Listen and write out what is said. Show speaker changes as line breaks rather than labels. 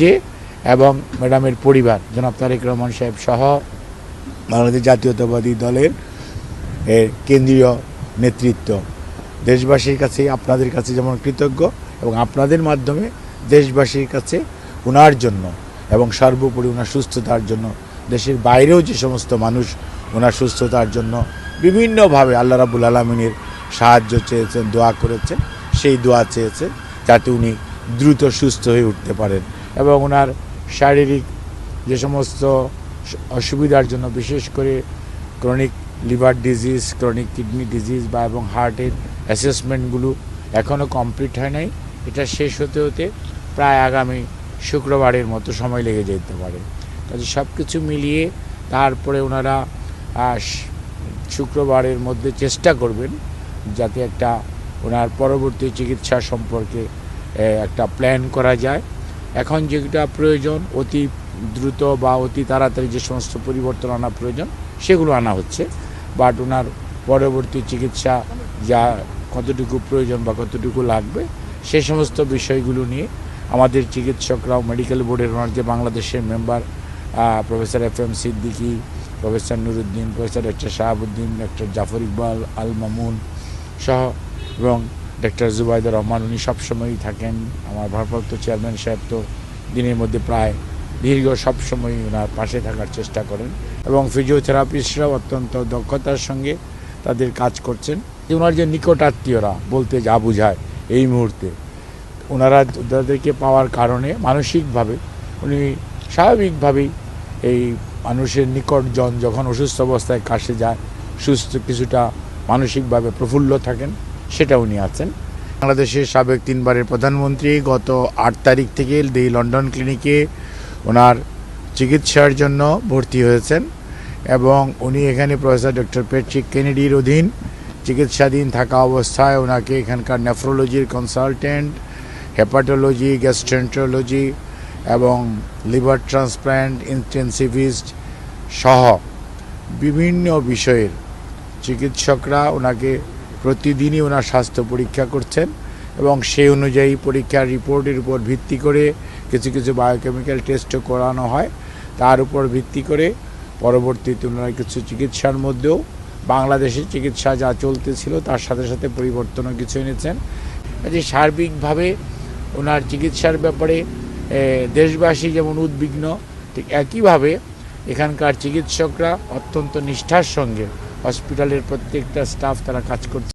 যে এবং ম্যাডামের পরিবার, জনাব তারেক রহমান সাহেব সহ বাংলাদেশ জাতীয়তাবাদী দলের কেন্দ্রীয় নেতৃত্ব। দেশবাসীর কাছে, আপনাদের কাছে যেমন কৃতজ্ঞ এবং আপনাদের মাধ্যমে দেশবাসীর কাছে ওনার জন্য এবং সর্বোপরি ওনার সুস্থতার জন্য, দেশের বাইরেও যে সমস্ত মানুষ ওনার সুস্থতার জন্য বিভিন্নভাবে আল্লাহ রাবুল আলমিনের সাহায্য চেয়েছেন, দোয়া করেছেন, সেই দোয়া চেয়েছেন যাতে উনি দ্রুত সুস্থ হয়ে উঠতে পারেন। এবং ওনার শারীরিক যে সমস্ত অসুবিধার জন্য, বিশেষ করে chronic liver disease chronic kidney disease বা এবং হার্টের অ্যাসেসমেন্টগুলো এখনও কমপ্লিট হয় নাই। এটা শেষ হতে হতে প্রায় আগামী শুক্রবারের মতো সময় লেগে যেতে পারে। কাজে সব কিছু মিলিয়ে তারপরে ওনারা শুক্রবারের মধ্যে চেষ্টা করবেন যাতে একটা ওনার পরবর্তী চিকিৎসা সম্পর্কে একটা প্ল্যান করা যায়। এখন যেটা প্রয়োজন, অতি দ্রুত বা অতি তাড়াতাড়ি যে সমস্ত পরিবর্তন আনা প্রয়োজন, সেগুলো আনা হচ্ছে। বাট ওনার পরবর্তী চিকিৎসা যা কতটুকু প্রয়োজন বা কতটুকু লাগবে, সে সমস্ত বিষয়গুলো নিয়ে আমাদের চিকিৎসকরাও, মেডিকেল বোর্ডের ওনার যে বাংলাদেশের member professor F M Siddiqui, professor Nuruddin, professor doctor Shahabuddin doctor Zafar Iqbal, Al Mamun সহ এবং ডক্টর জুবাইদুর রহমান উনি সবসময়ই থাকেন। আমার ভারপ্রাপ্ত চেয়ারম্যান সাহেব তো দিনের মধ্যে প্রায় দীর্ঘ সবসময় ওনার পাশে থাকার চেষ্টা করেন এবং ফিজিওথেরাপিস্টরাও অত্যন্ত দক্ষতার সঙ্গে তাদের কাজ করছেন। ওনার যে নিকট আত্মীয়রা বলতে যা বোঝায় এই মুহূর্তে, ওনারা তাদেরকে পাওয়ার কারণে মানসিকভাবে উনি স্বাভাবিকভাবেই এই মানুষের নিকটজন যখন অসুস্থ অবস্থায় কাশে যায়, সুস্থ কিছুটা মানসিকভাবে প্রফুল্ল থাকেন। সেটা উনি আছেন বাংলাদেশের সাবেক তিনবারের প্রধানমন্ত্রী গত আট তারিখ থেকে দি লন্ডন ক্লিনিকে ওনার চিকিৎসার জন্য ভর্তি হয়েছেন এবং উনি এখানে প্রফেসর ডক্টর পেট্রিক কেনেডির অধীন চিকিৎসাধীন থাকা অবস্থায় ওনাকে এখানকার নেফ্রোলজির কনসালটেন্ট হেপাটোলজি গ্যাস্ট্রেন্টোলজি এবং লিভার ট্রান্সপ্ল্যান্ট ইন্টেন্সিভিস্ট সহ বিভিন্ন বিষয়ের চিকিৎসকরা ওনাকে প্রতিদিনই ওনার স্বাস্থ্য পরীক্ষা করছেন এবং সেই অনুযায়ী পরীক্ষার রিপোর্টের উপর ভিত্তি করে কিছু কিছু বায়োকেমিক্যাল টেস্টও করানো হয়। তার উপর ভিত্তি করে পরবর্তীতে ওনারা কিছু চিকিৎসার মধ্যেও বাংলাদেশের চিকিৎসা যা চলতেছিল তার সাথে সাথে পরিবর্তনও কিছু এনেছেন। যে সার্বিকভাবে ওনার চিকিৎসার ব্যাপারে দেশবাসী যেমন উদ্বিগ্ন, ঠিক একইভাবে এখানকার চিকিৎসকরা অত্যন্ত নিষ্ঠার সঙ্গে হসপিটালের প্রত্যেকটা স্টাফ তারা কাজ করছে।